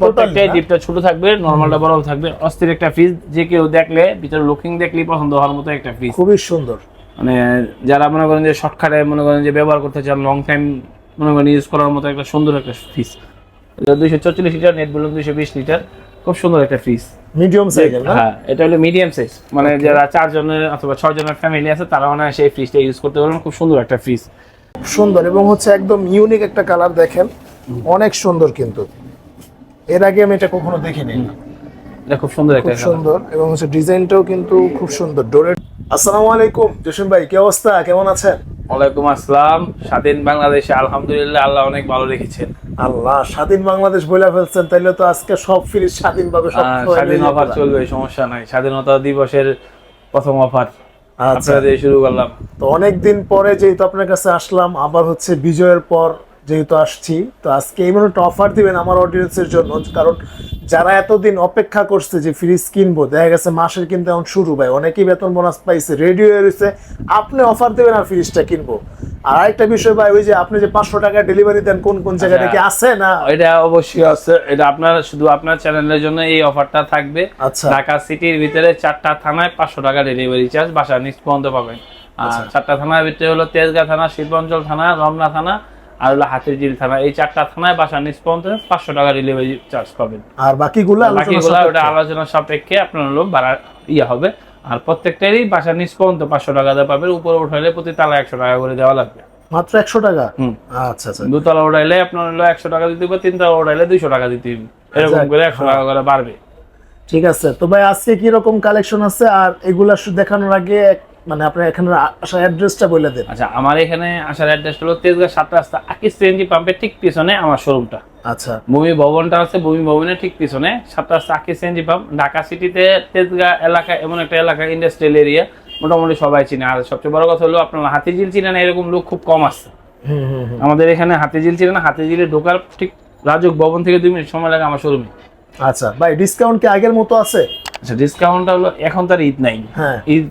প্রত্যেকটাই না? ডিপটা ছোট থাকবে নর্মালটা বড় থাকবে অস্থির একটা ফ্রিজ যে কেউ দেখলে ভিতরে লুকিং দেখলেই পছন্দ হওয়ার মতো একটা ফ্রিজ খুবই সুন্দর। মানে যারা মনে করেন যে শর্টকাটে মনে করেন যে ব্যবহার করতে চান লং টাইম মনে করেন ইউজ করার মতো একটা সুন্দর একটা ফ্রিজ দুইশো চল্লিশ লিটার নেট বলুন দুইশো বিশ লিটার খুব সুন্দর একটা ফ্রিজ মিডিয়াম সাইজের না? হ্যাঁ এটা হলো মিডিয়াম সাইজ মানে যারা চার জনের অথবা ছয় জনের ফ্যামিলি আছে তারা মানে সেই ফ্রিজটা ইউজ করতে পারবেন খুব সুন্দর একটা ফ্রিজ সুন্দর এবং হচ্ছে একদম ইউনিক একটা কালার দেখেন। অনেক সুন্দর কিন্তু। এর আগে আমি এটা কখনো দেখিনি। এটা খুব সুন্দর একটা খুব সুন্দর এবং হচ্ছে ডিজাইনটাও কিন্তু খুব সুন্দর। ডোরের আসসালামু আলাইকুম জসিম ভাই কি অবস্থা? কেমন আছেন? ওয়ালাইকুম আসসালাম। স্বাধীন বাংলাদেশে আলহামদুলিল্লাহ আল্লাহ অনেক ভালো রেখেছেন। আল্লাহ স্বাধীন বাংলাদেশ বলে ফেলছেন তাইলে তো আজকে সব ফ্রিজ স্বাধীনভাবে সব স্বাধীন অফার চলবে সমস্যা নাই। স্বাধীনতা দিবসের প্রথম অফার। আচ্ছা। শুরু করলাম। তো অনেক দিন পরে যেহেতু আপনার কাছে আসলাম আবার হচ্ছে বিজয়ের পর যেহেতু আসছি তো আজকে এই একটা অফার দিবেন আমার অডিয়েন্সের জন্য কারণ যারা এতদিন অপেক্ষা করছে যে ফ্রিজ কিনবো দেখা গেছে মাসের কিন্তু এখন শুরু ভাই অনেকেই বেতন বোনাস পাইছে রেডি হয়ে রয়েছে আপনি অফার দেবেন আর ফ্রিজটা কিনবো। আর আরেকটা বিষয় ভাই ওই যে আপনি যে পাঁচশো টাকা ডেলিভারি দেন কোন কোন জায়গায় আচ্ছা। কি আছে না? এটা অবশ্যই আছে এটা আপনার শুধু আপনার চ্যানেলের জন্য এই অফারটা থাকবে। আচ্ছা। ঢাকা সিটির ভিতরে চারটা থানায় পাঁচশো টাকা ডেলিভারি চার্জ বাসা নিচ পর্যন্ত পাবেন। আর আচ্ছা। চারটা থানার ভিতরে হলো তেজগাঁ থানা শিল্পাঞ্চল থানা রমনা থানা আর হলো হাতিরঝিল থানা এই চারটা থানায় বাসা নিচ পর্যন্ত পাঁচশো টাকা ডেলিভারি চার্জ পাবেন। আর বাকিগুলো বাকিগুলো ওটা সাপেক্ষে। সাপেক্ষে আপনার হলো বাড়া ইয়ে হবে। আর প্রত্যেকটারই বাসা নিচ পর্যন্ত পাঁচশো টাকা দেওয়া পাবেন। উপরে উঠাইলে প্রতি তালা একশো টাকা করে দেওয়া লাগবে। মাত্র একশো টাকা? আচ্ছা আচ্ছা। দুতলা উঠাইলে আপনার হলো একশো টাকা দিতে হবে তিনতলা উঠাইলে দুইশো টাকা দিতে হবে। এরকম আচ্ছা, করে একশো টাকা করে বাড়বে। ঠিক আছে। তো ভাই আজকে কি রকম কালেকশন আছে? আর এগুলা দেখানোর আগে মানে আপনার এখানে আসার অ্যাড্রেসটা বলে দেন। আচ্ছা আমার এখানে আসার অ্যাড্রেস হলো তেজগাঁ সাত রাস্তা আকিস সিএনজি পাম্পের ঠিক পিছনে আমার শোরুমটা আচ্ছা। ভূমি ভবনটা আছে ভূমি ভবনের ঠিক পিছনে সাত রাস্তা আকিস সিএনজি পাম্প। ঢাকা সিটিতে তেজগাঁ এলাকা এমন একটা এলাকা ইন্ডাস্ট্রিয়াল এরিয়া মোটামুটি সবাই চিনে। আর সবচেয়ে বড় কথা হলো আপনার হাতিঝিল চিনে না এরকম লোক খুব কম আছে। হুম হুম হুম। আমাদের এখানে হাতিঝিল চিনে না হাতিঝিলে ঢোকার ঠিক রাজক ভবন থেকে দুই মিনিট সময় লাগে আমার শোরুমে আচ্ছা ভাই ডিসকাউন্ট কি আগের মতো আছে? আচ্ছা ডিসকাউন্টটা হলো এখন তার ঈদ নাই। হ্যাঁ। ঈদ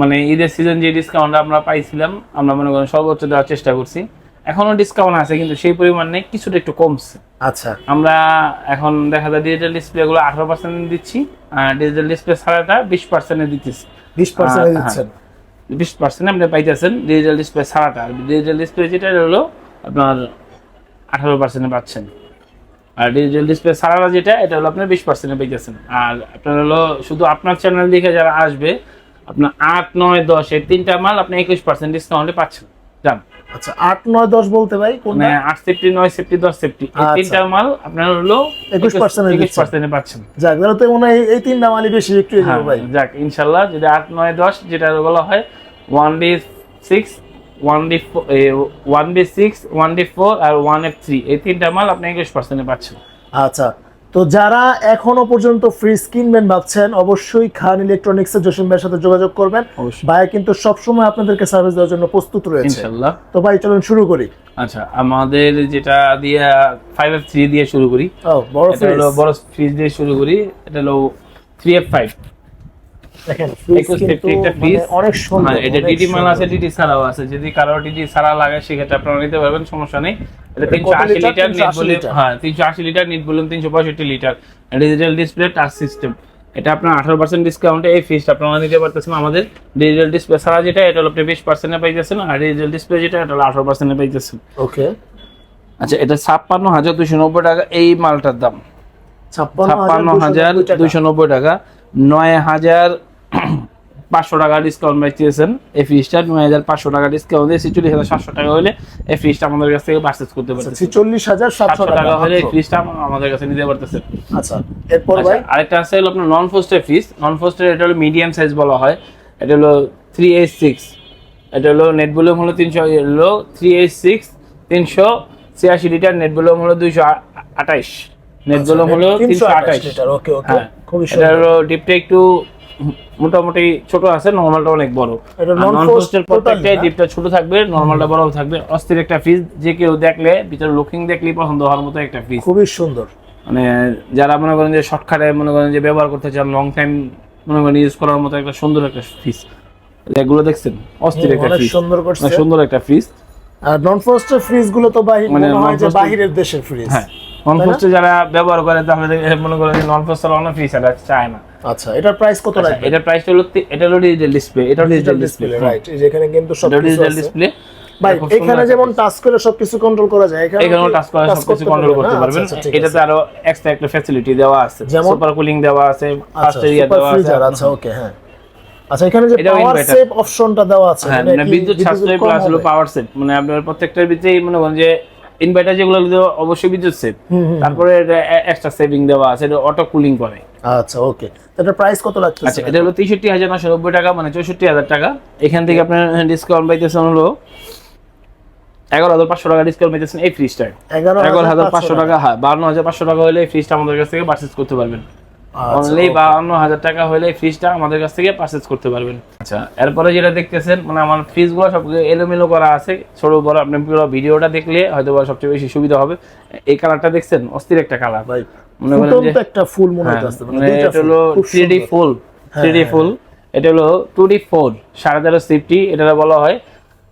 মানে ঈদের সিজন যে ডিসকাউন্ট আমরা পাইছিলাম আমরা মনে করেন সর্বোচ্চ দেওয়ার চেষ্টা করছি। এখনও ডিসকাউন্ট আছে কিন্তু সেই পরিমাণ নেই কিছুটা একটু কমছে। আচ্ছা। আমরা এখন দেখা যায় ডিজিটাল ডিসপ্লে গুলো আঠারো পার্সেন্ট দিচ্ছি আর ডিজিটাল ডিসপ্লে ছাড়াটা বিশ পার্সেন্টে দিতেছি। বিশ পার্সেন্ট হ্যাঁ। দিচ্ছেন? বিশ পার্সেন্ট আপনি পাইতেছেন ডিজিটাল ডিসপ্লে ছাড়াটা। ডিজিটাল ডিসপ্লে যেটা হলো আপনার আঠারো পার্সেন্টে পাচ্ছেন। আর ডিজিটাল ডিসপ্লে ছাড়াটা যেটা এটা হলো আপনার বিশ পার্সেন্টে পাইতেছেন। আর আপনার হলো শুধু আপনার চ্যানেল দেখে যারা আসবে আপনার আট নয় দশ এই তিনটা মাল আপনি একুশ পার্সেন্ট ডিসকাউন্টে পাচ্ছেন। জান। আচ্ছা আট নয় দশ বলতে ভাই কোনটা? মানে আট সেফটি নয় সেফটি দশ সেফটি এই আচ্ছা। তিনটা মাল আপনার হলো 21% এ একুশ পার্সেন্টে পাচ্ছেন। যাক তাহলে তো মনে হয় এই- তিনটা মালই বেশি বিক্রি হয়ে ভাই। যাক ইনশাল্লাহ যদি আট নয় দশ যেটা বলা হয় one D six one D one D six one D four আর ওয়ান এফ থ্রি এই তিনটা মাল আপনি একুশ পার্সেন্টে পাচ্ছেন। আচ্ছা তো যারা এখনও পর্যন্ত ফ্রিজ কিনবেন ভাবছেন অবশ্যই খান ইলেকট্রনিক্স এর জসিম ভাইয়ের সাথে যোগাযোগ করবেন। ভাইয়া ভাই কিন্তু সবসময় আপনাদেরকে সার্ভিস দেওয়ার জন্য প্রস্তুত রয়েছে। ইনশাল্লাহ। তো ভাই চলুন শুরু করি। আচ্ছা আমাদের যেটা দিয়ে ফাইভ এফ থ্রি দিয়ে শুরু করি। ও বড় ফ্রিজ বড় ফ্রিজ দিয়ে শুরু করি। এটা হলো থ্রি এফ ফাইভ দেখেন ফিফটি একটা মানে অনেক সুন্দর হ্যাঁ এটা ডিডি মাল আছে ডিডি ছাড়াও আছে। যদি কারও ডিডি ছাড়া লাগে সেক্ষেত্রে আপনারা নিতে পারবেন সমস্যা নেই। এটা এটা তিনশো আশি লিটার? লিটার নিট 380 বলে হ্যাঁ তিনশো আশি লিটার নিট বলুন তিনশো পঁয়ষট্টি litre. Digital display touch system এটা আপনার আঠারো পার্সেন্ট ডিসকাউন্টে এই ফিসটা আপনারা নিতে পারতেছেন আমাদের। ডিজিটাল ডিসপ্লে ছাড়া যেটা এটা হলো আপনি বিশ পার্সেন্টে পাইতেছেন আর ডিজিটাল ডিসপ্লে যেটা এটা হলো আঠারো পার্সেন্টে পাইতেছেন ওকে আচ্ছা এটা ছাপ্পান্ন হাজার দুশো নব্বই টাকা এই মালটার দাম। ছাপ্পান্ন হাজার দুইশো নব্বই টাকা। নয় হাজার পাঁচশো টাকা ডিসকাউন্ট পাইতেছেন এই ফ্রিজটা নয় হাজার পাঁচশো টাকা ডিসকাউন্ট দিয়ে ছেচল্লিশ হাজার সাতশো টাকা হলে এই ফ্রিজটা আমাদের কাছ থেকে পারচেস করতে পারতেছেন। ছিচল্লিশ হাজার সাতশো টাকা হলে এই ফ্রিজটা আমাদের কাছে নিতে পারতেছেন। আচ্ছা এরপর ভাই? আচ্ছা, আরেকটা আছে হলো আপনার নন ফোস্টের ফ্রিজ নন ফোস্টের এটা হলো মিডিয়াম সাইজ বলা হয়। এটা হলো থ্রি এইট সিক্স এটা হলো নেট ভলিউম হলো তিনশো হলো থ্রি এইট সিক্স তিনশো ছিয়াশি লিটার নেট ভলিউম হলো দুইশো আঠাইশ। নেট ভলিউম হলো তিনশো আঠাইশ লিটার ওকে ওকে হ্যাঁ। খুবই এটা হলো ডিপটা একটু মোটামুটি ছোট আছে নরমালটা অনেক বড়। নন প্রত্যেকটাই ডিপটা ছোট থাকবে নরমালটা বড় থাকবে। অস্থির একটা ফ্রিজ যে কেউ দেখলে ভিতরে লুকিং দেখলেই পছন্দ হওয়ার মতো একটা ফ্রিজ খুবই সুন্দর। মানে যারা মনে করেন যে শর্টকাটে মনে করেন যে ব্যবহার করতে চান লং টাইম মনে করেন ইউজ করার মতো একটা সুন্দর একটা ফ্রিজ এগুলো দেখছেন? অস্থির একটা ফ্রিজ সুন্দর করছে। সুন্দর একটা ফ্রিজ আর নন ফ্রস্টের ফ্রিজগুলো তো বাহির মানে যে বাহিরের দেশের ফ্রিজ হ্যাঁ। নন ফ্রস্টে যারা ব্যবহার করে তাহলে মনে করেন নন ফ্রস্ট অনেক ফ্রিজ চায় না। আচ্ছা এটার প্রাইস কত আচ্ছা, রাখবেন এটার প্রাইসটা হলো এটা হলো ডিজিটাল ডিসপ্লে এটা ডিজিটাল ডিসপ্লে রাইট এই যে এখানে কিন্তু সব ডিজিটাল ডিসপ্লে ভাই এখানে যেমন টাচ করে সবকিছু কন্ট্রোল করা যায় এখানে এখানেও টাচ করে সবকিছু কন্ট্রোল করতে পারবেন। এটাতে আরও এক্সট্রা একটা ফ্যাসিলিটি দেওয়া আছে সুপার কুলিং দেওয়া আছে আচ্ছা ফাস্ট এরিয়া দেওয়া আছে। আচ্ছা ওকে হ্যাঁ। আচ্ছা এখানে যে পাওয়ার সেভ অপশনটা দেওয়া আছে হ্যাঁ মানে বিদ্যুৎ সাশ্রয় প্লাস হলো পাওয়ার সেভ মানে আপনার প্রত্যেকটার ভিতরেই মনে করেন যে ইনভার্টার যেগুলো অবশ্যই বিদ্যুৎ সেভ তারপরে এটা এক্সট্রা সেভিং দেওয়া আছে এটা অটো কুলিং করে। আচ্ছা ওকে এটার প্রাইস কত লাগছে আচ্ছা এটা হলো তেষট্টি হাজার নশো নব্বই টাকা মানে চৌষট্টি হাজার টাকা। এখান থেকে আপনার ডিসকাউন্ট পাইতেছেন হলো এগারো হাজার পাঁচশো টাকা ডিসকাউন্ট পাইতেছেন এই ফ্রিজটায় এগারো হাজার পাঁচশো টাকা। হ্যাঁ বান্ন হাজার পাঁচশো টাকা হলে এই ফ্রিজটা আমাদের কাছ থেকে পারচেস করতে পারবেন। আচ্ছা, অনলি বাহান্ন হাজার টাকা হলে এই ফ্রিজটা আমাদের কাছ থেকে পারচেস করতে পারবেন। আচ্ছা এরপরে যেটা দেখতেছেন মানে আমার ফ্রিজগুলো সব এলোমেলো করা আছে। ছোট বড় আপনি পুরো ভিডিওটা দেখলে হয়তো সবচেয়ে বেশি সুবিধা হবে। এই কালারটা দেখছেন? অস্থির একটা কালার মনে করেন যে- একটা ফুল মনে হ্যাঁ, হচ্ছে মানে এটা হলো three D full three D full. এটা হলো টু ডি ফোর সাড়ে তেরো সিফটি এটা বলা হয়।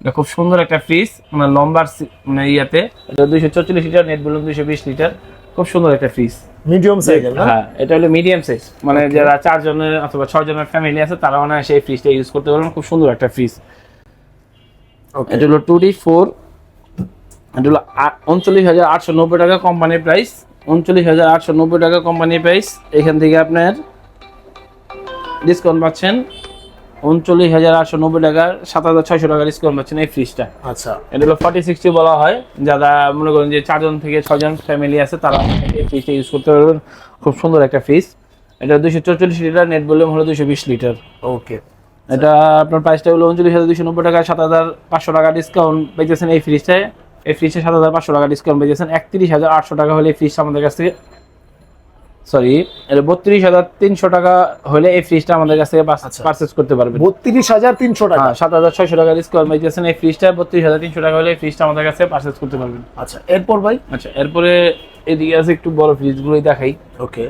এটা খুব সুন্দর একটা ফ্রিজ মানে লম্বার মানে ইয়াতে। এটা দুইশো চল্লিশ লিটার নেট বলুন দুইশো বিশ লিটার। খুব সুন্দর একটা ফ্রিজ মিডিয়াম সাইজের না? হ্যাঁ এটা হলো মিডিয়াম সাইজ মানে যারা চার জনের অথবা ছয় জনের ফ্যামিলি আছে তারা মানে সেই ফ্রিজটা ইউজ করতে পারবেন। খুব সুন্দর একটা ফ্রিজ এটা হলো টু ডি ফোর এটা হলো উনচল্লিশ হাজার আটশো নব্বই টাকা কোম্পানির প্রাইস উনচল্লিশ হাজার আটশো নব্বই টাকা কোম্পানির প্রাইস এখান থেকে আপনার ডিসকাউন্ট পাচ্ছেন। উনচল্লিশ হাজার আটশো নব্বই টাকা সাত হাজার ছয়শো টাকা ডিসকাউন্ট পাচ্ছেন এই ফ্রিজটা আচ্ছা। এটা হলো ফর্টি সিক্সটি বলা হয়। যারা মনে করেন যে চারজন থেকে ছজন ফ্যামিলি আছে তারা এই ফ্রিজটা ইউজ করতে পারবেন। খুব সুন্দর একটা ফ্রিজ এটা দুশো চৌচল্লিশ লিটার নেট ভলিউম হলো দুশো বিশ লিটার। ওকে। এটা আপনার প্রাইসটা হলো উনচল্লিশ হাজার দুশো নব্বই টাকা সাত হাজার পাঁচশো টাকা ডিসকাউন্ট পেয়েছেন এই ফ্রিজটায় এই ফ্রিজে সাত হাজার পাঁচশো টাকা ডিসকাউন্ট পেয়েছেন একত্রিশ হাজার আটশো টাকা হলে এই ফ্রিজটা আমাদের কাছ থেকে সরি বত্রিশ হাজার তিনশো টাকা হলে এই ফ্রিজটা আমাদের কাছ থেকে আচ্ছা। পারচেস করতে পারবেন। বত্রিশ হাজার তিনশো টাকা। হ্যাঁ সাত হাজার ছয়শো টাকা ডিসকাউন্ট পেয়েছেন এই ফ্রিজটা বত্রিশ হাজার তিনশো টাকা হলে এই ফ্রিজটা আমাদের কাছে পারচেস করতে পারবেন। আচ্ছা এরপর ভাই? আচ্ছা এরপরে এদিকে আছে একটু বড় ফ্রিজগুলোই দেখাই। ওকে।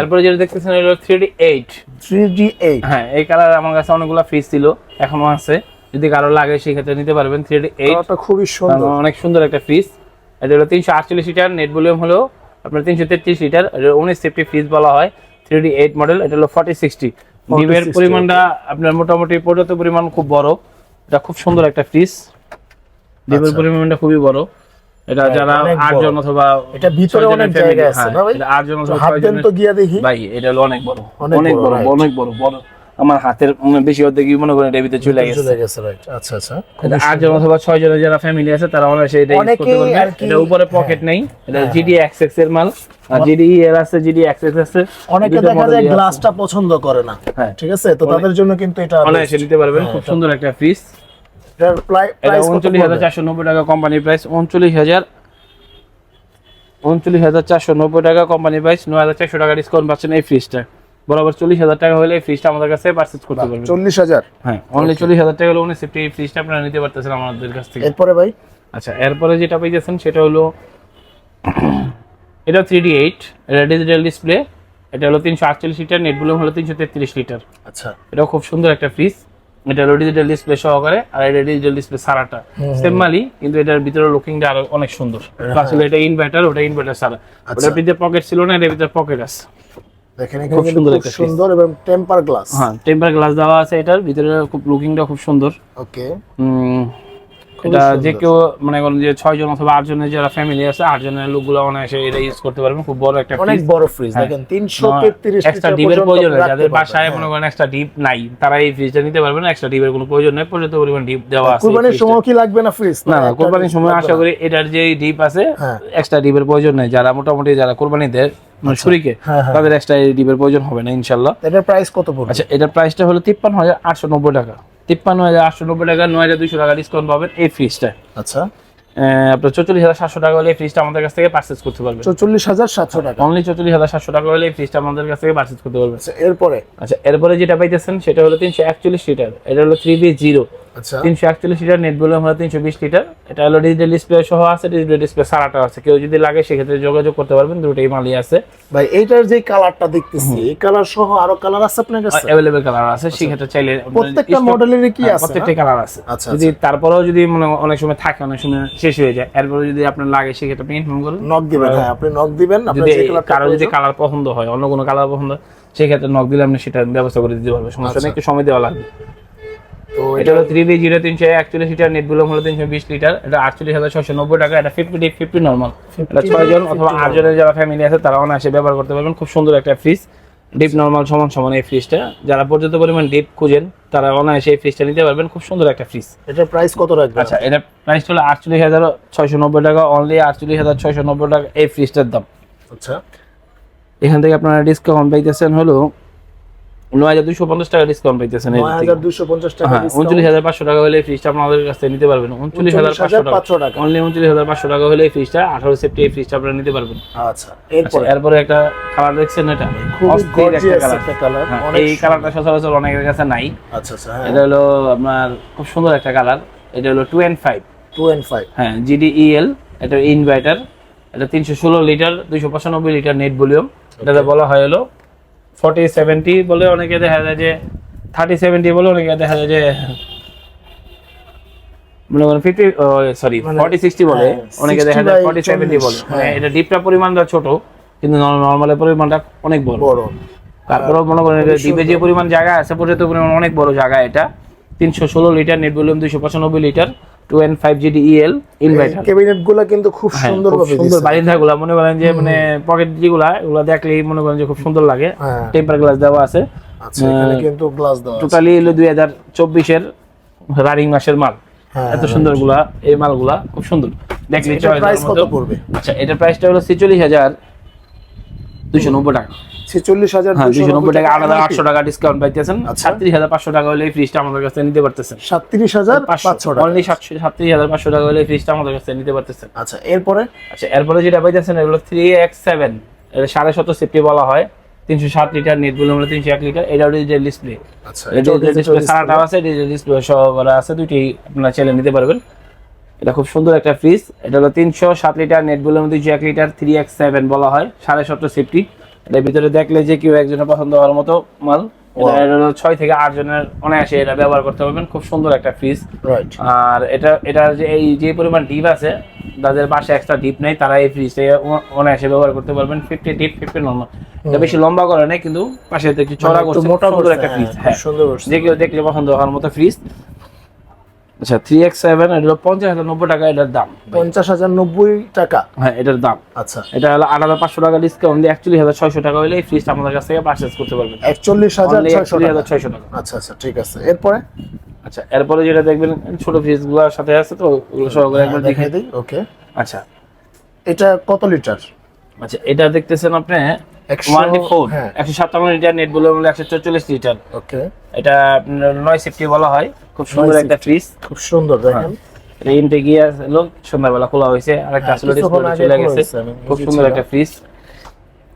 এরপরে যেটা দেখতেছেন হলো three D eight three G eight হ্যাঁ এই কালার আমার কাছে অনেকগুলো ফ্রিজ ছিল এখনও আছে। যদি কারও লাগে সেই ক্ষেত্রে নিতে পারবেন থ্রি এইট খুবই সুন্দর। অনেক সুন্দর একটা ফ্রিজ এটা হলো তিনশো আটচল্লিশ লিটার নেট ভলিউম হলো আপনার তিনশো তেত্রিশ লিটার এটা উনিশ সেফটি ফ্রিজ বলা হয় থ্রি এইট মডেল এটা হলো ফর্টি সিক্সটি ডিমের পরিমাণটা আপনার মোটামুটি পর্যাপ্ত পরিমাণ খুব বড়। এটা খুব সুন্দর একটা ফ্রিজ ডিমের আচ্ছা। পরিমাণটা খুবই বড়। এটা হ্যাঁ, যারা। আটজন অথবা এটা ভিতরে অনেক জায়গা আছে হ্যাঁ, না ভাই? এটা আটজন অথবা দেন তো গিয়া দেখি। ভাই এটা হলো অনেক বড়। অনেক বড় অনেক বড় বড়। আমার হাতের বেশি অর্ধেক মনে করেন ভিতরে চলে গেছে? চলে গেছে রাইট আচ্ছা আচ্ছা। এটা আটজন অথবা ছয় জনের যারা ফ্যামিলি আছে তারা অনায়াসে এটা ইউজ করতে পারবে এটা উপরে পকেট নেই। এটা হ্যাঁ, জিডি এক্সএক্স এর মাল। আর জিডি এর আছে জিডি এক্সএক্স আছে। অনেকে দেখা যায় গ্লাসটা পছন্দ করে না। হ্যাঁ। ঠিক আছে? তো তাদের জন্য কিন্তু এটা অনায়াসে নিতে পারবেন। হ্যাঁ, খুব সুন্দর একটা ফ্রিজ এটার এটা প্রাইস উনচল্লিশ হাজার চারশো নব্বই টাকা কোম্পানি প্রাইস উনচল্লিশ হাজার উনচল্লিশ হাজার চারশো নব্বই টাকা কোম্পানি প্রাইস নয় হাজার চারশো টাকা ডিসকাউন্ট পাচ্ছেন এই ফ্রিজটা বরাবর চল্লিশ হাজার টাকা হলে ফ্রিজটা আমাদের কাছে পারচেজ করতে পারবেন। চল্লিশ হাজার? হ্যাঁ অনলি চল্লিশ হাজার টাকা হলে উনি সেফটি ফ্রিজটা আপনারা নিতে পারতেছেন আমাদের কাছ থেকে। এরপরে ভাই? আচ্ছা এরপরে যেটা পেয়েছেন সেটা হলো এটা থ্রি ডি এইট এটা ডিজিটাল ডিসপ্লে এটা হলো তিনশো আটচল্লিশ লিটার নেট ভলিউম হলো তিনশো তেত্রিশ লিটার আচ্ছা। এটাও খুব সুন্দর একটা ফ্রিজ এটা হলো ডিজিটাল ডিসপ্লে সহকারে আর এটা ডিজিটাল ডিসপ্লে সারাটা সেম মালি কিন্তু এটার ভিতরে লুকিংটা আরও অনেক সুন্দর। প্লাস হলো এটা ইনভার্টার ওটা ইনভার্টার সারা ওটার ভিতরে পকেট ছিল না এটার ভিতরে পকেট আছে। দেখেন খুব সুন্দর একটা সুন্দর এবং টেম্পার গ্লাস হ্যাঁ টেম্পার গ্লাস দেওয়া আছে এটার ভিতরে খুব লুকিংটা খুব সুন্দর। ওকে এটা যে কেউ মনে করেন যে ছয় জন অথবা আট জনের যারা ফ্যামিলি আছে আট জনের লোকগুলো অনায়াসে এটা ইউজ করতে পারবেন খুব বড় একটা অনেক বড় ফ্রিজ হ্যাঁ। দেখেন তিনশো তেত্রিশ এক্সট্রা ডিপের প্রয়োজন নেই। যাদের বাসায় মনে করেন এক্সট্রা ডিপ নাই তারা এই ফ্রিজটা নিতে পারবেন এক্সট্রা ডিপের কোনো প্রয়োজন নেই। পর্যাপ্ত পরিমাণ ডিপ দেওয়া আছে কুরবানির। সময় কি লাগবে না ফ্রিজ না না কোরবানির সময় আশা করি এটার যে ডিপ আছে হ্যাঁ। এক্সট্রা ডিপের প্রয়োজন নেই। যারা মোটামুটি যারা কোরবানি দেয় মানে শুরিকে হ্যাঁ, হ্যাঁ। তাদের এক্সট্রা ডিপের প্রয়োজন হবে না ইনশাল্লাহ। এটার প্রাইস কত পড়বে? আচ্ছা এটার প্রাইসটা হলো তিপ্পান্ন হাজার আটশো নব্বই টাকা। তিপ্পান্ন হাজার আটশো নব্বই টাকা নয় হাজার দুইশো টাকা ডিসকাউন্ট পাবেন এই ফ্রিজটা আচ্ছা। আপনার চল্লিশ হাজার সাতশো টাকা হলে এই ফ্রিজটা আমাদের কাছ থেকে পারচেজ করতে পারবেন। চল্লিশ হাজার সাতশো টাকা। অনলি চল্লিশ হাজার সাতশো টাকা হলে এই ফ্রিজটা আমাদের কাছ থেকে পারচেজ করতে পারবেন। আচ্ছা এরপরে? আচ্ছা এরপরে যেটা পাইতেছেন সেটা হলো তিনশো একচল্লিশ লিটার এটা হলো থ্রি বি জিরো আচ্ছা। তিনশো একচল্লিশ লিটার নেট ভলিউম হলো তিনশো বিশ লিটার এটা হলো ডিজিটাল ডিসপ্লে সহ আছে ডিজিটাল ডিসপ্লে সারাটা আছে। কেউ যদি লাগে সেক্ষেত্রে যোগাযোগ করতে পারবেন দুটোই মালই আছে। ভাই এইটার যে কালারটা দেখতেছি এই কালার সহ আরও কালার আছে আপনার কাছে? অ্যাভেলেবেল কালার আছে সেক্ষেত্রে চাইলে প্রত্যেকটা মডেলেরই কি হ্যাঁ, আছে প্রত্যেকটা কালার আছে। আচ্ছা, যদি তারপরেও যদি মনে অনেক সময় থাকে অনেক সময় শেষ হয়ে যায়। এরপরে যদি আপনার লাগে সেক্ষেত্রে আপনি ইনফর্ম করুন। নক দিবেন হ্যাঁ আপনি নক দিবেন আপনার যদি কারও যদি কালার পছন্দ হয় অন্য কোনো কালার পছন্দ সেক্ষেত্রে নক দিলে আপনি সেটা ব্যবস্থা করে দিতে পারবেন। সমস্যা নেই একটু সময় দেওয়া লাগবে। তো এটা হলো থ্রি বি জিরো তিনশো একচল্লিশ লিটার নেট ভলিউম হলো তিনশো বিশ লিটার এটা আটচল্লিশ হাজার ছশো নব্বই টাকা এটা ফিফটি ডিপ ফিফটি নর্মাল এটা ছয় জন অথবা আট জনের যারা ফ্যামিলি আছে তারা অনায়াসে ব্যবহার করতে পারবেন। খুব সুন্দর একটা ফ্রিজ ডিপ নর্মাল সমান সমান এই ফ্রিজটা যারা পর্যাপ্ত পরিমাণ ডিপ খুঁজেন তারা অনায়াসে এই ফ্রিজটা নিতে পারবেন। খুব সুন্দর একটা ফ্রিজ এটার প্রাইস কত রাখবে আচ্ছা এটা প্রাইস হলো আটচল্লিশ হাজার ছয়শো নব্বই টাকা। অনলি আটচল্লিশ হাজার ছয়শো নব্বই টাকা এই ফ্রিজটার দাম। আচ্ছা। এখান থেকে আপনারা ডিসকাউন্ট পাইতেছেন হলো টাকা ডিসকাউন্ট পাইতেছেন থেকে। হাজার দুশো পঞ্চাশ টাকা হ্যাঁ discount। উনচল্লিশ হাজার পাঁচশো টাকা হলে ফ্রিজটা আপনাদের কাছ থেকে নিতে পারবেন। উনচল্লিশ হাজার পাঁচশো টাকা। অনলি উনচল্লিশ হাজার পাঁচশো টাকা হলে ফ্রিজটা আঠারো সেপ্টি ফ্রিজটা আপনারা নিতে পারবেন। আচ্ছা এরপরে? এরপরে একটা কালার দেখছেন এটা? খুবই একটা কালার একটা কালার হ্যাঁ, অনেক এই কালারটা সচরাচর অনেকের কাছে নাই। আচ্ছা আচ্ছা হ্যাঁ। এটা হলো আপনার খুব সুন্দর একটা কালার এটা হলো হ্যাঁ জিডিইএল এটা ইনভার্টার এটা তিনশো ষোলো লিটার দুইশো পঁচানব্বই লিটার নেট ভলিউম এটাতে বলা হয় হলো ফর্টি সেভেন্টি বলে অনেকে দেখা যায় যে থার্টি সেভেন্টি বলে অনেকে দেখা যায় যে মনে করেন ফিফটি সরি ফর্টি সিক্সটি বলে হ্যাঁ, অনেকে দেখা যায় ফর্টি সেভেন্টি বলে। 40, মানে। এটা ডিপটা পরিমাণটা ছোট কিন্তু নর্মালের পরিমাণটা অনেক বড়। বড়। তারপরেও মনে করেন ডিপে যে পরিমাণ জায়গা আছে পর্যাপ্ত পরিমাণ অনেক বড় জায়গা এটা। তিনশো ষোলো লিটার নেট ভলিউম দুইশো পঁচানব্বই litre two five GD EL inverter ক্যাবিনেটগুলা কিন্তু খুব হ্যাঁ, সুন্দর সুন্দর বারিন্দা গুলা মনে করেন যে মানে পকেট যেগুলা এগুলা দেখলেই মনে করেন যে খুব সুন্দর লাগে। হ্যাঁ। টেম্পার গ্লাস দেওয়া আছে। আচ্ছা এখানে কিন্তু গ্লাস দেওয়া টোটালি হলো দুই হাজার চব্বিশের রানিং মাসের মাল। হ্যাঁ এত সুন্দরগুলা এই মালগুলা খুব সুন্দর। দেখলে প্রাইস কত পড়বে? আচ্ছা এটার প্রাইসটা হলো ছেচল্লিশ হাজার দুইশো নব্বই টাকা। ছেচল্লিশ হাজার হ্যাঁ দুইশো নব্বই টাকা। আট হাজার আটশো টাকা ডিসকাউন্ট পাইতেছেন। আচ্ছা। সাতত্রিশ হাজার পাঁচশো টাকা হলে এই ফ্রিজটা আমাদের কাছে নিতে পারতেছেন। সাতত্রিশ হাজার পাঁচশো। টাকা। অনলি সাতশো সাতত্রিশ হাজার পাঁচশো টাকা হলে এই ফ্রিজটা আমাদের কাছে নিতে পারতেছেন। আচ্ছা এরপরে? আচ্ছা এরপরে যেটা পাইতেছেন এগুলো থ্রি এক্স সেভেন এটা সাড়ে শত সেফটি বলা হয়। তিনশো সাত লিটার নেট বলে আমরা তিনশো এক লিটার। এটাও ডিজিটাল ডিসপ্লে আচ্ছা ডিসপ্লে সারাটাও আছে ডিজিটাল ডিসপ্লে সহ করা আছে দুইটি আপনারা চাইলে নিতে পারবেন। এটা খুব সুন্দর একটা ফ্রিজ এটা হলো তিনশো সাত লিটার নেট বলে তিনশো এক লিটার থ্রি এক্স সেভেন বলা হয়। সাড়ে সত্তর সেফটি এটার ভিতরে দেখলে যে কেউ একজনের পছন্দ হওয়ার মতো মাল। ছয় থেকে আট জনের অনায়াসে এটা ব্যবহার করতে পারবেন। খুব সুন্দর একটা ফ্রিজ আর এটা এটা যে এই যে পরিমাণ ডিপ আছে যাদের পাশে এক্সট্রা ডিপ নেই তারা এই ফ্রিজটা অনায়াসে ব্যবহার করতে পারবেন। ফিফটি ডিপ ফিফটি নর্মাল এটা বেশি লম্বা করে নেই কিন্তু পাশে একটু চড়া করছে মোটা সুন্দর একটা হ্যাঁ, ফ্রিজ হ্যাঁ। সুন্দর করছে। যে কেউ দেখলে পছন্দ হওয়ার মতো ফ্রিজ আচ্ছা থ্রি এক্স সেভেন এটা হলো পঞ্চাশ হাজার নব্বই টাকা এটার দাম। পঞ্চাশ হাজার নব্বই টাকা? হ্যাঁ এটার দাম। আচ্ছা। এটা হলো আট হাজার পাঁচশো টাকা ডিসকাউন্ট দিয়ে একচল্লিশ হাজার ছয়শো টাকা হলে এই ফ্রিজটা আমাদের কাছ থেকে পারচেস করতে পারবেন। একচল্লিশ হাজার 41,600 টাকা। ছয়শো টাকা। আচ্ছা আচ্ছা ঠিক আছে। এরপরে? আচ্ছা এরপরে যেটা দেখবেন ছোট ফ্রিজগুলোর সাথে আছে তো ওগুলো সহকারে একবার দেখে দেখে দিই ওকে আচ্ছা। এটা কত লিটার আচ্ছা এটা দেখতেছেন আপনি একশো- ফোর হ্যাঁ। সাতান্ন লিটার নেট বলে একশো চল্লিশ লিটার। ওকে। এটা নয় সেফটি বলা হয়। খুব সুন্দর একটা ফ্রিজ খুব সুন্দর দেখেন। ইনটে গিয়ে আসলো সন্ধ্যাবেলা খোলা হয়েছে হ্যাঁ, আসলে চলে গেছে। খুব সুন্দর একটা ফ্রিজ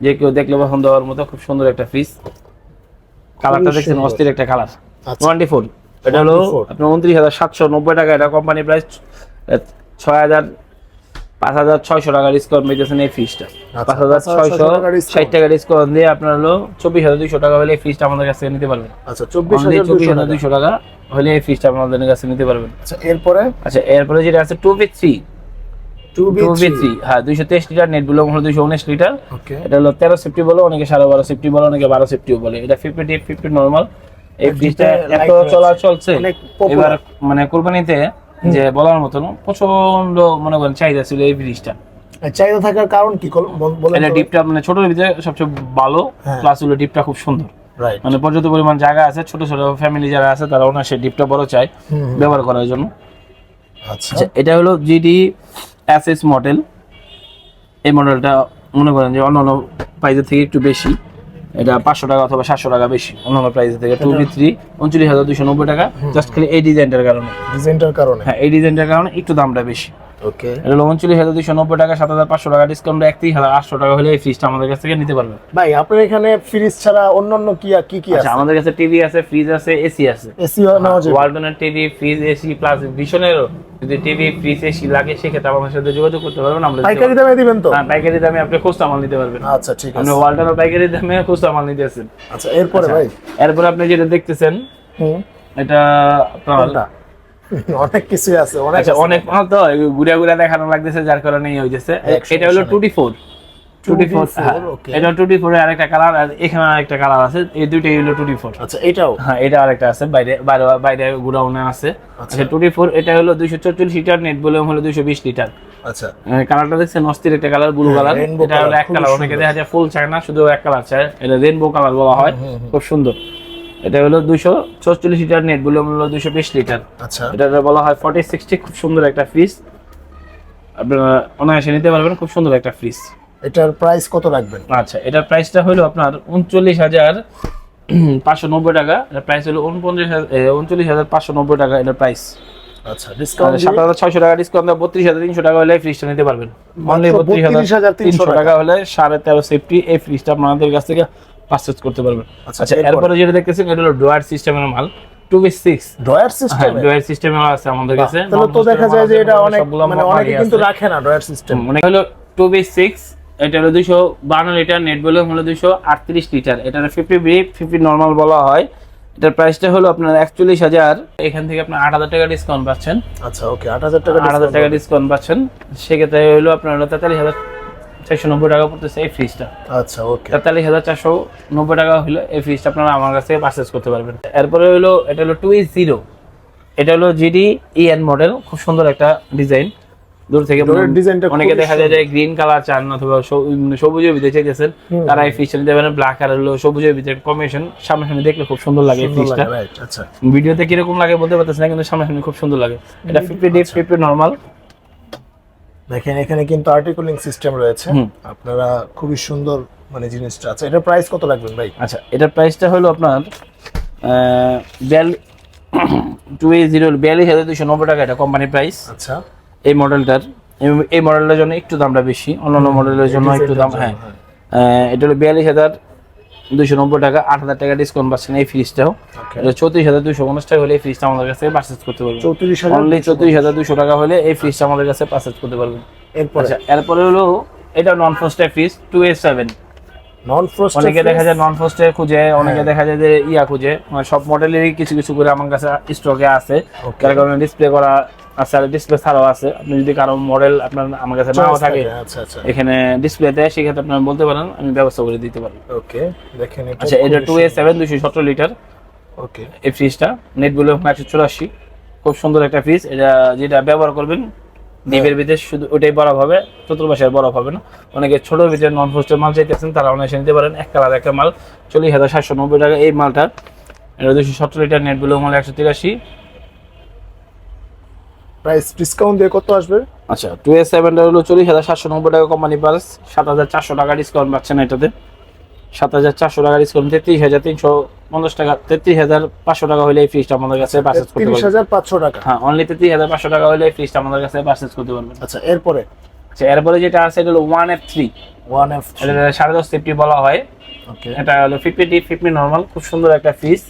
যে কেউ দেখলে পছন্দ হওয়ার মতো খুব সুন্দর একটা ফ্রিজ কালারটা দেখছেন অস্থির একটা কালার। টোয়েন্টি ফোর এটা হলো আপনার উনত্রিশ হাজার সাতশো নব্বই টাকা এটা কোম্পানি প্রাইস ছয় হাজার পাঁচ হাজার ছয়শো টাকা ডিসকাউন্ট পেয়েছেন এই আচ্ছা, পাঁচ হাজার 5,600 ছয়শো ষাট টাকা ডিসকাউন্ট দিয়ে আপনার হলো চব্বিশ হাজার দুইশো টাকা হলে এই ফ্রিজটা আমাদের কাছ নিতে পারবেন। আচ্ছা চব্বিশ হাজার দুইশো টাকা। হলে এই আমাদের কাছে নিতে পারবেন। আচ্ছা এরপরে? আচ্ছা এরপরে যেটা আছে two B three two B three হ্যাঁ দুইশো তেইশ লিটার নেটগুলো হলো দুইশো উনিশ লিটার। ওকে। এটা হলো তেরো সেফটি বলে অনেকে সাড়ে বারো সেফটি বলে অনেকে বারো সেফটিও বলে। এটা ফিফটি ডিপ ফিফটি নর্মাল এই ফ্রিজটা এত চলা চলছে। এবার মানে কোরবানিতে যে বলার মতন প্রচণ্ড মনে করেন চাহিদা ছিল এই ব্রিজটা। চাহিদা থাকার কারণ কি? এটা ডিপটা মানে ছোটোর ভিতরে সবচেয়ে ভালো হ্যাঁ। প্লাস হলো ডিপটা খুব সুন্দর। মানে পর্যাপ্ত পরিমাণ জায়গা আছে ছোট ছোট ফ্যামিলি যারা আছে তারা ওনার সেই ডিপটা বড় চায় ব্যবহার করার জন্য। আচ্ছা। আচ্ছা এটা হলো জিডি এস মডেল এই মডেলটা মনে করেন যে অন্যান্য প্রাইজের থেকে একটু বেশি। এটা পাঁচশো টাকা অথবা সাতশো টাকা বেশি। অন্যান্য প্রাইস থেকে টু বি থ্রি উনচল্লিশ হাজার দুশো নব্বই টাকা জাস্ট খালি এই ডিজাইনটার কারণে। ডিজাইনটার কারণে। হ্যাঁ এই ডিজাইনটার কারণে একটু দামটা বেশি। ওকে এটা হলো উনচল্লিশ হাজার দুইশো নব্বই টাকা সাত হাজার পাঁচশো টাকা ডিসকাউন্ট একত্রিশ হাজার আটশো টাকা হলে এই ফ্রিজটা আমাদের কাছ থেকে নিতে পারবেন ভাই আপনার এখানে ফ্রিজ ছাড়া অন্যান্য কি কি কি আচ্ছা আছে? আমাদের কাছে টিভি আছে ফ্রিজ আছে এসি আছে। এসি ওয়ালটনের টিভি ফ্রিজ এসি প্লাস ভীষণেরও যদি টিভি ফ্রিজ এসি লাগে সেক্ষেত্রে আমাদের সাথে যোগাযোগ করতে পারবেন আমরা পাইকারি দামে দিবেন তো? হ্যাঁ পাইকারি দামে আপনি খুচরা মাল নিতে পারবেন। আচ্ছা ঠিক আছে। ওয়ালটনের পাইকারি দামে খুচরা মাল নিতে আছেন আচ্ছা এরপরে ভাই? এরপর আপনি যেটা দেখতেছেন হুম। এটা আপনার অনেক কিছুই আছে অনেক আচ্ছা অনেক মাল তো ঘুরে ঘুরে দেখানো লাগতেছে যার কারণে হইতেছে। এটা হলো টুটি ফোর। 2D4, এটা টুটি ফোর আরেকটা কালার আর এখানে আরেকটা কালার আছে। এই দুইটাই হলো টুটি ফোর। আচ্ছা এটাও? হ্যাঁ এটা আরেকটা আছে। বাইরে বাইরে বাইরে গুডাউনে আছে। আচ্ছা। আচ্ছা টুটি ফোর এটা হলো দুইশো চল্লিশ লিটার নেট ভলিউম হলো দুইশো বিশ লিটার। আচ্ছা। কালারটা দেখছেন অস্থির একটা কালার ব্লু হ্যাঁ, কালার। এটা হলো এক কালার। অনেকে দেখা যায় ফুল চায় না শুধু এক কালার চায়। এটা রেনবো কালার বলা হয়। খুব সুন্দর। এটা হলো দুইশো চল্লিশ লিটার নেট ভলিউম হলো দুইশো বিশ লিটার। আচ্ছা। এটা বলা হয় ফর্টি সিক্সটি খুব সুন্দর একটা ফ্রিজ আপনারা অনায়াসে নিতে পারবেন খুব সুন্দর একটা ফ্রিজ এটার প্রাইস কত রাখবেন? আচ্ছা এটার প্রাইসটা হলো আপনার উনচল্লিশ হাজার পাঁচশো নব্বই টাকা এটার প্রাইস হলো উনপঞ্চাশ উনচল্লিশ হাজার পাঁচশো নব্বই টাকা এটার প্রাইস আচ্ছা ডিসকাউন্ট সাত হাজার ছয়শো টাকা ডিসকাউন্ট বত্রিশ হাজার তিনশো টাকা হলে ফ্রিজটা নিতে পারবেন। অনলি বত্রিশ হাজার 32,300 তিনশো টাকা। হলে সাড়ে তেরো সেফটি এই ফ্রিজটা আপনাদের কাছ থেকে পারচেজ করতে পারবেন। আচ্ছা, আচ্ছা এরপরে? যেটা দেখতেছেন এটা হলো ডোয়ার সিস্টেমের মাল টু বি সিক্স। ড্রয়ার হ্যাঁ সিস্টেম? ডোয়ার সিস্টেমের আছে আমাদের কাছে। তাহলে তো দেখা যায় যে এটা অনেক মানে অনেকে কিন্তু রাখে না ড্রয়ার সিস্টেম। মনে হলো টু বি সিক্স এটা হলো দুইশো বান্ন লিটার নেট ভলিউম হলো দুইশো আটত্রিশ লিটার। এটা ফিফটি বি ফিফটি নর্মাল বলা হয়। এটার প্রাইসটা হলো আপনার একচল্লিশ হাজার। এখান থেকে আপনার আট হাজার টাকা ডিসকাউন্ট পাচ্ছেন। আচ্ছা ওকে আট হাজার টাকা আট হাজার টাকা ডিসকাউন্ট পাচ্ছেন। সেক্ষেত্রে হলো আপনার হলো তেতাল্লিশ হাজার চারশো নব্বই টাকা পড়তেছে এই ফ্রিজটা আচ্ছা ওকে তেতাল্লিশ হাজার চারশো নব্বই টাকা হলো এই ফ্রিজটা আপনারা আমার কাছ থেকে পারচেস করতে পারবেন। এরপরে হলো এটা হলো টু জিরো এটা হলো জিডি ইএন মডেল খুব সুন্দর একটা ডিজাইন দূর থেকে ডিজাইনটা অনেকে দেখা যায় যে গ্রিন কালার চান অথবা মানে সবুজের ভিতরে চাইতেছেন তারা এই ফ্রিজটা নিতে পারেন। ব্ল্যাক আর হলো সবুজের ভিতরে কম্বিনেশন সামনাসামনি দেখলে খুব সুন্দর লাগে এই ফ্রিজটা আচ্ছা। ভিডিওতে কীরকম লাগে বলতে পারতেছি না কিন্তু সামনাসামনি খুব সুন্দর লাগে। এটা ফিফটি ডিপ ফিফটি নর্মাল দেখেন এখানে কিন্তু আর্টিকুলিং সিস্টেম রয়েছে। আপনারা খুবই সুন্দর মানে জিনিসটা আছে। এটার প্রাইস কত রাখবেন ভাই? আচ্ছা এটার প্রাইসটা হলো আপনার টু এইট জিরো বিয়াল্লিশ হাজার দুশো নব্বই টাকা এটা কোম্পানি প্রাইস আচ্ছা। এই মডেলটার এই- এই মডেলটার জন্য একটু দামটা বেশি অন্যান্য মডেলের জন্য একটু দাম হ্যাঁ। এটা হলো বিয়াল্লিশ হাজার দুশো নব্বই টাকা আট হাজার টাকা ডিসকাউন্ট পাচ্ছেন এই ফ্রিজটাও চৌত্রিশ হাজার দুশো পঞ্চাশ টাকা হলে এই ফ্রিজটা আমাদের কাছে পারচেস করতে পারবেন। চৌত্রিশ অনলি চৌত্রিশ হাজার দুশো টাকা হলে এই ফ্রিজটা আমাদের কাছে পারচেস করতে পারবেন। এরপরে? আচ্ছা এরপরে হলো এটা non ফ্রস্টের fridge two A seven non frost অনেকে দেখা যায় নন ফ্রস্টে খুঁজে অনেকে দেখা যায় যে ইয়া খুঁজে। মানে সব মডেলেরই কিছু কিছু করে আমার কাছে স্টকে আছে. যার কারণে ডিসপ্লে করা আছে আর ডিসপ্লে ছাড়াও আছে। আপনি যদি কারও মডেল আপনার আমার কাছে নাও থাকে আচ্ছা আচ্ছা। এখানে ডিসপ্লে দেয় সেক্ষেত্রে আপনার বলতে পারেন আমি ব্যবস্থা করে দিতে পারি। ওকে দেখেন আচ্ছা এটা টু এ সেভেন দুশো সতেরো লিটার ওকে এই ফ্রিজটা নেট বলে একশো চুরাশি। খুব সুন্দর একটা ফ্রিজ এটা যেটা ব্যবহার করবেন ডিপের ভিতরে শুধু ওটাই বরফ হবে চতুর্পাশের বরফ হবে না। অনেকে ছোট ভিতরে নন ফ্রস্টের মাল চাইতেছেন তারা অনায়াসে নিতে পারেন। এক কালার একটা মাল চল্লিশ হাজার সাতশো নব্বই টাকা। এই মালটা এটা দুশো সতেরো লিটার নেট বলে মাল একশো তিরাশি। প্রাইস ডিসকাউন্ট দিয়ে কত আসবে? আচ্ছা টু এ সেভেনটা হলো চল্লিশ হাজার সাতশো নব্বই টাকা কোম্পানি পার্স সাত হাজার চারশো টাকা ডিসকাউন্ট পাচ্ছেন এটাতে। সাত হাজার চারশো টাকা ডিসকাউন্ট তেত্রিশ হাজার তিনশো পঞ্চাশ টাকা তেত্রিশ হাজার পাঁচশো টাকা হলে এই ফ্রিজটা আমাদের কাছে পারচেস করতে পারবেন। হাজার পাঁচশো টাকা। হ্যাঁ অনলি তেত্রিশ হাজার পাঁচশো টাকা হলে এই ফ্রিজটা আমাদের কাছে পারচেস করতে পারবেন। আচ্ছা এরপরে? আচ্ছা এরপরে যেটা আছে এটা হলো one F three one F এটা সাড়ে দশ সেফটি বলা হয় ওকে। এটা হলো ফিফটি ডি ফিফটি নর্মাল খুব সুন্দর একটা ফ্রিজ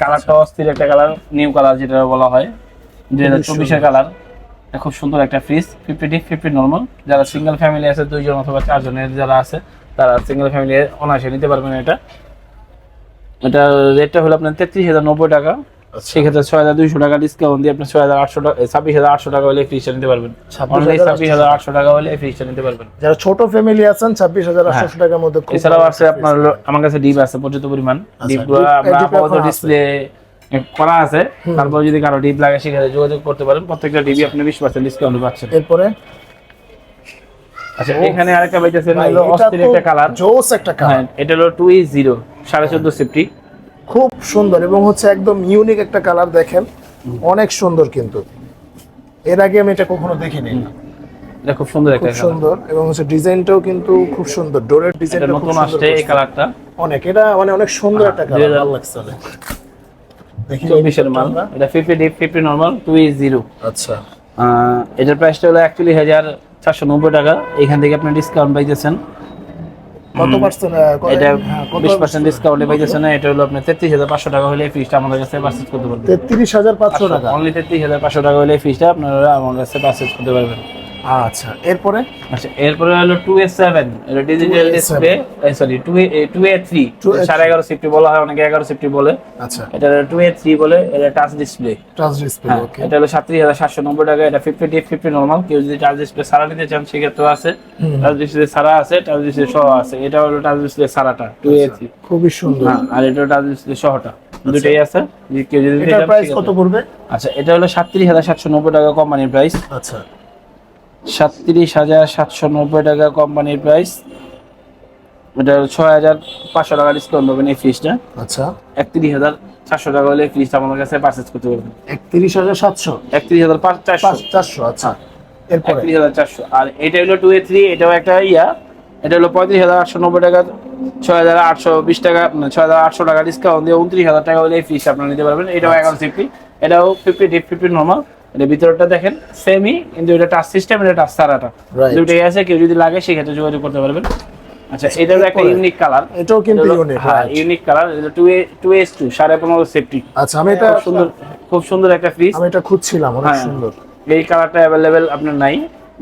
কালারটা অস্থির একটা কালার নিউ কালার যেটা বলা হয়। দুই হাজার চব্বিশের কালার খুব সুন্দর একটা fridge fifty D fifty normal যারা সিঙ্গেল ফ্যামিলি আছে দুইজন অথবা চারজনের যারা আছে তারা সিঙ্গেল ফ্যামিলি অনায়াসে নিতে পারবেন এটা। এটা রেটটা হলো আপনার তেত্রিশ হাজার নব্বই টাকা। আচ্ছা। সেক্ষেত্রে ছয় হাজার দুইশো টাকা ডিসকাউন্ট দিয়ে আপনি ছয় হাজার আটশো টাকা ছাব্বিশ হাজার আটশো টাকা হলে ফ্রিজটা নিতে পারবেন। 26,800 ছাব্বিশ হাজার আটশো টাকা হলে ফ্রিজটা নিতে পারবেন। যারা ছোট ফ্যামিলি আছেন ছাব্বিশ হাজার আটশো টাকার মধ্যে এছাড়াও আছে আপনার আমার কাছে ডিপ আছে পর্যাপ্ত পরিমাণ। ডিপগুলো আমরা আপাতত ডিসপ্লে করা আছে। তারপর যদি কারও ডিপ লাগে সেক্ষেত্রে যোগাযোগ করতে পারেন। প্রত্যেকটা ডিবি আপনি বিশ পার্সেন্ট ডিসকাউন্ট পাচ্ছেন। এরপরে? আচ্ছা এখানে আরেকটা পাইতেছেন ভাই, হলো অস্থির একটা কালার জোস একটা কালার হ্যাঁ এটা হলো টু ই জিরো সাড়ে চোদ্দ সেফটি খুব সুন্দর এবং হচ্ছে একদম ইউনিক একটা কালার দেখেন। অনেক সুন্দর কিন্তু। এর আগে আমি এটা কখনো দেখিনি। এটা খুব সুন্দর একটা খুব সুন্দর এবং হচ্ছে ডিজাইনটাও কিন্তু খুব সুন্দর। ডোরের ডিজাইনটা নতুন আসছে এই কালারটা অনেক। এটা মানে অনেক সুন্দর একটা কালার ভালো লাগছে দেখি চব্বিশের মাল এটা fifty deep fifty normal two E zero আচ্ছা। আহ, এটার প্রাইসটা হলো একচল্লিশ হাজার চারশো নব্বই টাকা। এখান থেকে আপনি ডিসকাউন্ট পাইতেছেন। কত পার্সেন্ট এটা বিশ পার্সেন্ট ডিসকাউন্টে পাইতেছেন। এটা হলো আপনার তেত্রিশ হাজার পাঁচশো টাকা হলে ফিজটা আমাদের কাছে পারচেজ করতে পারবেন। তেত্রিশ হাজার পাঁচশো টাকা। অনলি তেত্রিশ হাজার পাঁচশো টাকা হলে ফিজটা আপনারা আমার কাছে পারচেজ করতে পারবেন। আচ্ছা এরপরে? আচ্ছা এরপরে হলো টু এ সেভেন এটা digital display sorry two A two A three সাড়ে এগারো সিফটি বলা হয় অনেকে এগারো সিফটি বলে। আচ্ছা। এটা টু এ থ্রি বলে এটা touch display touch display okay এটা হলো সাতত্রিশ হাজার সাতশো নব্বই টাকা এটা ফিফটি ডিপ ফিফটি নর্মাল কেউ যদি টাচ ডিসপ্লে সারা নিতে চান সেক্ষেত্রেও আছে। টাচ ডিসপ্লে সারা আছে টাচ ডিসপ্লে সহ আছে। এটা হলো টাচ ডিসপ্লে সারাটা টু এ থ্রি খুবই সুন্দর। হ্যাঁ আর এটা টাচ ডিসপ্লে সহটা দুটোই আছে। কেউ যদি প্রাইস কত পড়বে? আচ্ছা এটা হলো সাতত্রিশ হাজার সাতশো নব্বই টাকা কোম্পানির প্রাইস আচ্ছা। সাতত্রিশ হাজার সাতশো নব্বই টাকা কোম্পানির প্রাইস এটা ছয় হাজার পাঁচশো টাকা ডিসকাউন্ট পাবেন এই ফ্রিজটা আচ্ছা। একত্রিশ হাজার চারশো টাকা হলে ফ্রিজটা আমাদের কাছে পারচেজ করতে পারবেন। একত্রিশ হাজার সাতশো? একত্রিশ হাজার পাঁচ চারশো। চারশো আচ্ছা। একত্রিশ হাজার চারশো। আর এটা হলো টু এ থ্রি এটাও একটা ইয়া। এটা হলো পঁয়ত্রিশ হাজার আটশো নব্বই টাকা। ছয় হাজার আটশো বিশ টাকা মানে ছয় হাজার আটশো টাকা ডিসকাউন্ট দিয়ে উনত্রিশ হাজার টাকা হলে এই ফ্রিজটা আপনারা নিতে পারবেন। এটাও এগারো ফিফটি এটাও ফিফটি ফিফটি নর্মাল এটা ভিতরটা দেখেন সেমই কিন্তু এটা টাচ সিস্টেম এটা টাচ সারাটা. দুইটাই আছে কেউ যদি লাগে সেক্ষেত্রে যোগাযোগ করতে পারবেন। আচ্ছা এটাও একটা ইউনিক কালার এটাও কিন্তু ইউনিক হ্যাঁ ইউনিক কালার এটা two A two S two সাড়ে পনেরো সেফটি আচ্ছা আমি এটা সুন্দর খুব সুন্দর একটা ফ্রিজ আমি এটা খুঁজছিলাম অনেক হ্যাঁ। সুন্দর। এই কালারটা অ্যাভেলেবেল আপনার নাই।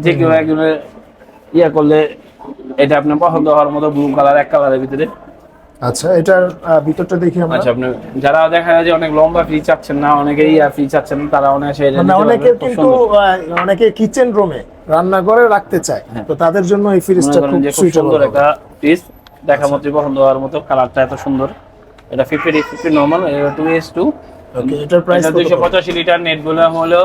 যে কেউ একজনের ইয়া করলে এটা আপনার পছন্দ হওয়ার মতো ব্লু কালার এক কালারের ভিতরে। আচ্ছা এটার ভিতরটা দেখি আমরা। আচ্ছা আপনি যারা দেখা যায় যে অনেক লম্বা ফ্রি চাচ্ছেন না অনেকে ইয়া ফ্রি চাচ্ছেন তারা অনেকে মানে অনেকে কিন্তু অনেকে কিচেন রুমে রান্না করে রাখতে চায়। হ্যাঁ। তো তাদের জন্য এই ফ্রিজটা খুব যে খুব সুন্দর একটা পিস দেখা মতো পছন্দ হওয়ার মতো কালারটা এত সুন্দর। এটা ফিফটি ফিফটি নর্মাল এটা টু এস টু ওকে এটার প্রাইস এটা দুইশো পঁচাশি লিটার নেটগুলো হলো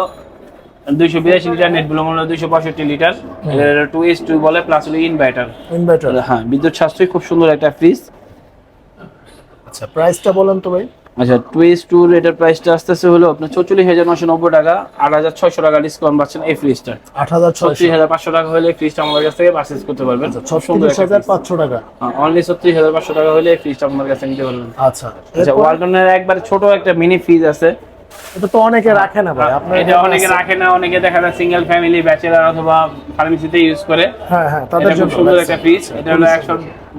দুইশো বিরাশি লিটার নেট হলো দুইশো পঁয়ষট্টি লিটার এটা টু এস টু বলে প্লাস হলো ইনভার্টার ইনভার্টার হ্যাঁ বিদ্যুৎ সাশ্রয় খুব সুন্দর একটা ফ্রিজ আচ্ছা প্রাইসটা বলেন তো ভাই। আচ্ছা টুর এটার প্রাইসটা আসতেছে হলো আপনার চৌচল্লিশ হাজার নশো নব্বই টাকা আট হাজার ছয়শো টাকা ডিসকাউন্ট পাচ্ছেন এই ফ্রিজটা আট হাজার ছত্রিশ হাজার পাঁচশো টাকা হলে ফ্রিজটা আমাদের কাছ থেকে পারচেজ করতে পারবেন। ছত্রিশ হাজার পাঁচশো টাকা। অনলি ছত্রিশ হাজার পাঁচশো টাকা হলে ফ্রিজটা আমাদের কাছে নিতে পারবেন। আচ্ছা আচ্ছা ওয়ালটনের একবার ছোট একটা মিনি ফ্রিজ আছে। এটা তো অনেকে রাখে না ভাই আপনার এটা অনেকে রাখে না অনেকে দেখা যায় সিঙ্গেল ফ্যামিলি ব্যাচেলার অথবা ফার্মেসিতে ইউজ করে। হ্যাঁ হ্যাঁ তাদের জন্য সুন্দর একটা ফ্রিজ এটা হলো একশো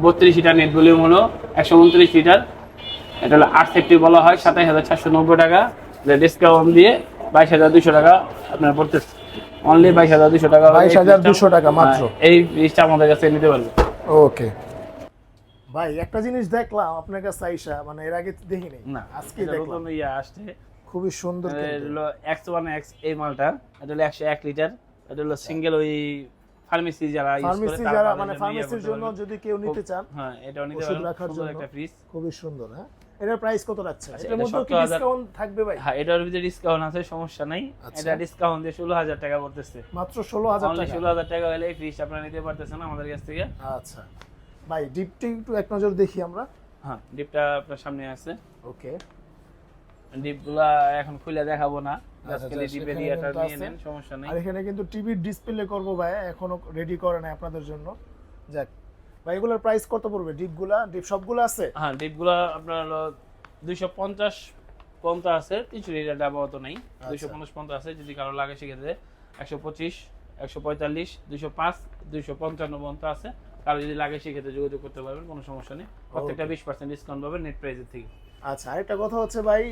বত্রিশ লিটার নেট ভলিউম হলো একশো উনত্রিশ লিটার। এটা হলো আট সেফটি বলা হয় সাতাইশ হাজার চারশো নব্বই টাকা। ডিসকাউন্ট দিয়ে বাইশ হাজার দুশো টাকা আপনার পড়তেছে অনলি বাইশ হাজার দুশো টাকা বাইশ হাজার দুশো টাকা মাত্র। হ্যাঁ, এই ফ্রিজটা আমাদের কাছে নিতে পারবে ওকে ভাই একটা জিনিস দেখলাম আপনার কাছে আইসা মানে এর আগে দেখিনি। না আজকে দেখলাম। ইয়ে আসছে। খুবই সুন্দর হলো এক্স ওয়ান এক্স এই মালটা। এটা হলো একশো এক লিটার। এটা হলো সিঙ্গেল ওই ফার্মেসি যারা ইউজ করে ফার্মেসির যারা মানে ফার্মেসির জন্য যদি কেউ নিতে চান হ্যাঁ এটা নিতে ওষুধ সুন্দর একটা ফ্রিজ খুবই সুন্দর হ্যাঁ? এটার প্রাইস কত রাখছে আচ্ছা, এটার মধ্যে কি ডিসকাউন্ট থাকবে ভাই? হ্যাঁ এটার ভিতরে ডিসকাউন্ট আছে সমস্যা নাই। আচ্ছা। এটা ডিসকাউন্ট দিয়ে ষোলো হাজার টাকা পড়তেছে। মাত্র ষোলো হাজার অনলি টাকা? ষোলো হাজার টাকা হলে এই ফ্রিজ আপনারা নিতে পারতেছেন আমাদের কাছ থেকে। আচ্ছা। ভাই ডিপটি একটু এক নজর দেখি আমরা। হ্যাঁ ডিপটা আপনার সামনে আছে। ওকে। ডিপগুলা এখন খুলে দেখাবো না। আচ্ছা, সমস্যা নেই। আর এখানে কিন্তু টিভির ডিসপ্লে করব ভাই এখনও রেডি করে নাই আপনাদের জন্য। যাক ভাই এগুলোর প্রাইস কত পড়বে? ডিপগুলা? ডিপ সবগুলো আছে? হ্যাঁ ডিপগুলা আপনার হলো দুইশো পঞ্চাশ পর্যন্ত আছে। তিনশো লিটার আপাতত নেই। দুইশো পঞ্চাশ পর্যন্ত আছে। যদি কারও লাগে সেক্ষেত্রে একশো পঁচিশ একশো পঁয়তাল্লিশ দুইশো পাঁচ দুইশো পঞ্চান্ন পর্যন্ত আছে। কারও যদি লাগে সেক্ষেত্রে যোগাযোগ করতে পারবেন কোনো সমস্যা নেই। প্রত্যেকটা বিশ পার্সেন্ট ডিসকাউন্ট পাবেন নেট প্রাইসের থেকে। আচ্ছা আরেকটা কথা হচ্ছে ভাই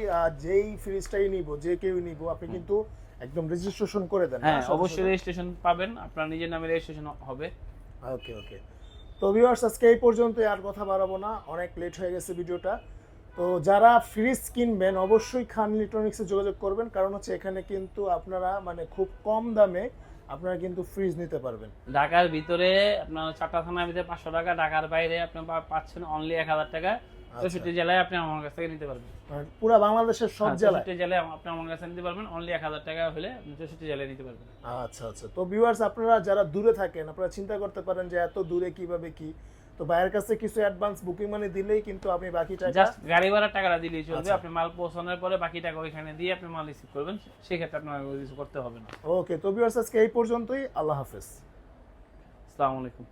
যেই ফ্রিজটাই নিব যে কেউ নিব আপনি কিন্তু একদম রেজিস্ট্রেশন করে দেন হ্যাঁ অবশ্যই রেজিস্ট্রেশন পাবেন। আপনার নিজের নামে রেজিস্ট্রেশন হবে। ওকে ওকে। তো ভিউয়ার্স আজকে এই পর্যন্ত আর কথা বাড়াবো না। অনেক লেট হয়ে গেছে ভিডিওটা। তো যারা ফ্রিজ কিনবেন অবশ্যই খান ইলেকট্রনিক্সে যোগাযোগ করবেন, কারণ হচ্ছে এখানে কিন্তু আপনারা মানে খুব কম দামে আপনারা কিন্তু ফ্রিজ নিতে পারবেন। ঢাকার ভিতরে আপনার চারটা থানার ভিতরে পাঁচশো টাকা, ঢাকার বাইরে আপনার পাচ্ছেন অনলি এক হাজার টাকা। চৌষট্টি জেলায় আপনি আমার কাছ থেকে নিতে পারবেন। মানে পুরো বাংলাদেশের সব হ্যাঁ, জেলায়? জেলায় আপনি আমার কাছে নিতে পারবেন অনলি এক হাজার টাকা হলে আপনি চৌষট্টি জেলায় নিতে পারবেন। আচ্ছা আচ্ছা। তো ভিউয়ার্স আপনারা যারা দূরে থাকেন আপনারা চিন্তা করতে পারেন যে এত দূরে কীভাবে কি? তো ভাইয়ের কাছে কিছু অ্যাডভান্স বুকিং মানি দিলেই কিন্তু আমি বাকি টাকা জাস্ট গাড়ি ভাড়ার টাকাটা দিলেই চলবে। আচ্ছা। আপনি মাল পৌঁছানোর পরে বাকি টাকা ওইখানে দিয়ে আপনি মাল রিসিভ করবেন। সেক্ষেত্রে আপনার কিছু করতে হবে না। ওকে তো ভিউয়ার্স আজকে এই পর্যন্তই। আল্লাহ হাফেজ। আসসালামু আলাইকুম।